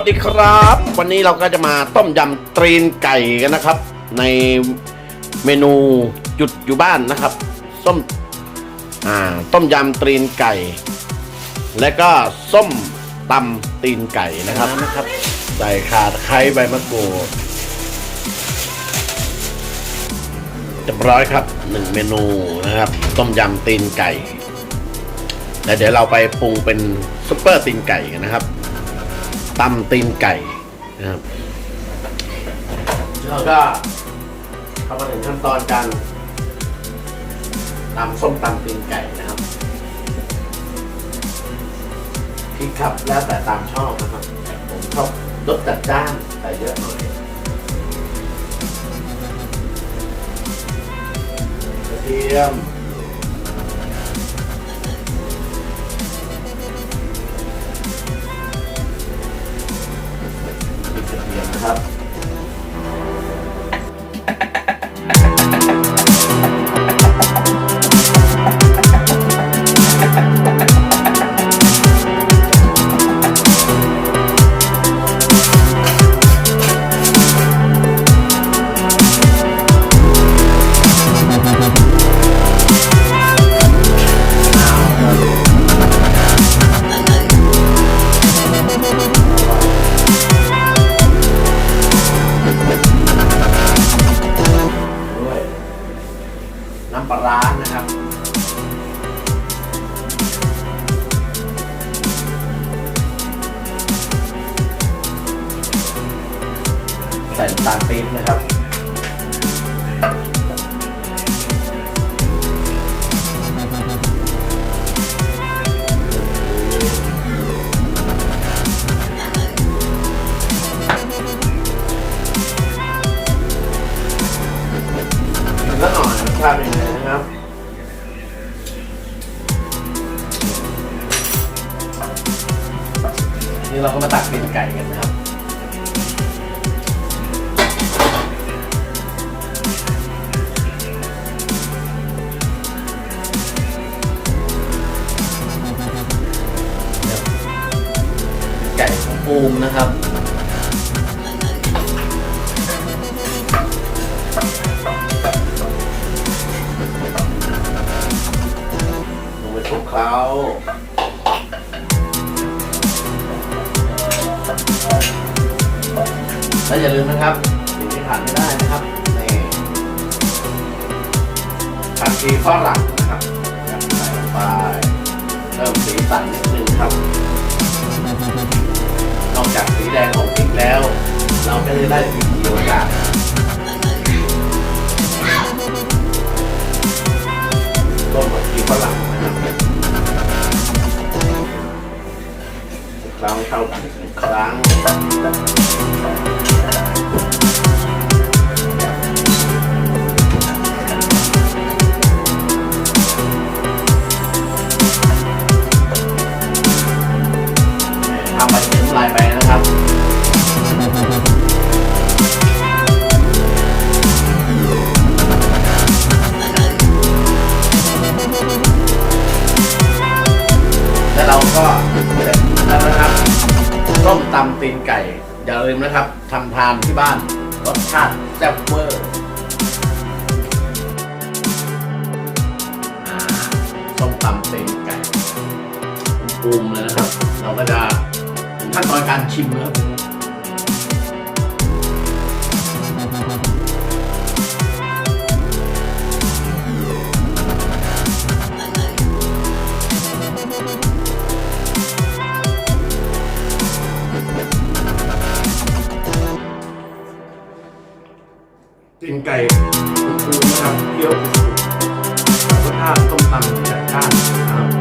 สวัสดีครับ วันนี้เราก็จะมาต้มยำตรีนไก่กันนะครับ ในเมนูหยุดอยู่บ้านนะครับส้มอ่าต้มยำตรีนไก่ และก็ส้มตำตีนไก่นะครับนะครับใส่ข่าตะไคร้ใบมะกรูดเรียบร้อยครับหนึ่งเมนูนะครับ ต้มยำตีนไก่แล้วเดี๋ยวเราไปปรุงเป็นซุปเปอร์ตีนไก่กันนะครับ ตำตีนไก่นะครับแล้วก็เข้ามาถึงขั้นตอนการตำส้มตำตีนไก่นะครับพริกครับแล้วแต่ตามชอบนะครับผมชอบรสจัดจ้านใส่เยอะหน่อยกระเทียมำปลาร้านะครับใส่น้ำตาลปี๊บนะครับ นี่เราก็มาตักเป็นไก่กันนะครับไก่ของปูมนะครับลงไปคลุกเคล้า และอย่าลืมนะครับสิ่งที่ขาดไม่ได้นะครับนี่ผักชีฝรั่งนะครับใส่ลงไปเพิ่มสีสันนิดนึงครับ นอกจากสีแดงของพริกแล้ว เราก็จะได้สีเขียวจากต้นผักชีฝรั่งนะครับคล้าให้เข้ากันหนึ่งครั้ง เสร็จแล้วนะครับต้มตำตีนไก่ อย่าลืมนะครับทำทานที่บ้านรสชาติแซ่บเวอร์ต้มตำตีนไก่ปรุงเลยนะครับ เราก็จะขั้นตอนการชิมนะครับ ตีนไก่ปูนะครับเกี๊ยวสุกรสชาติต้มตำจัดจ้านนะครับ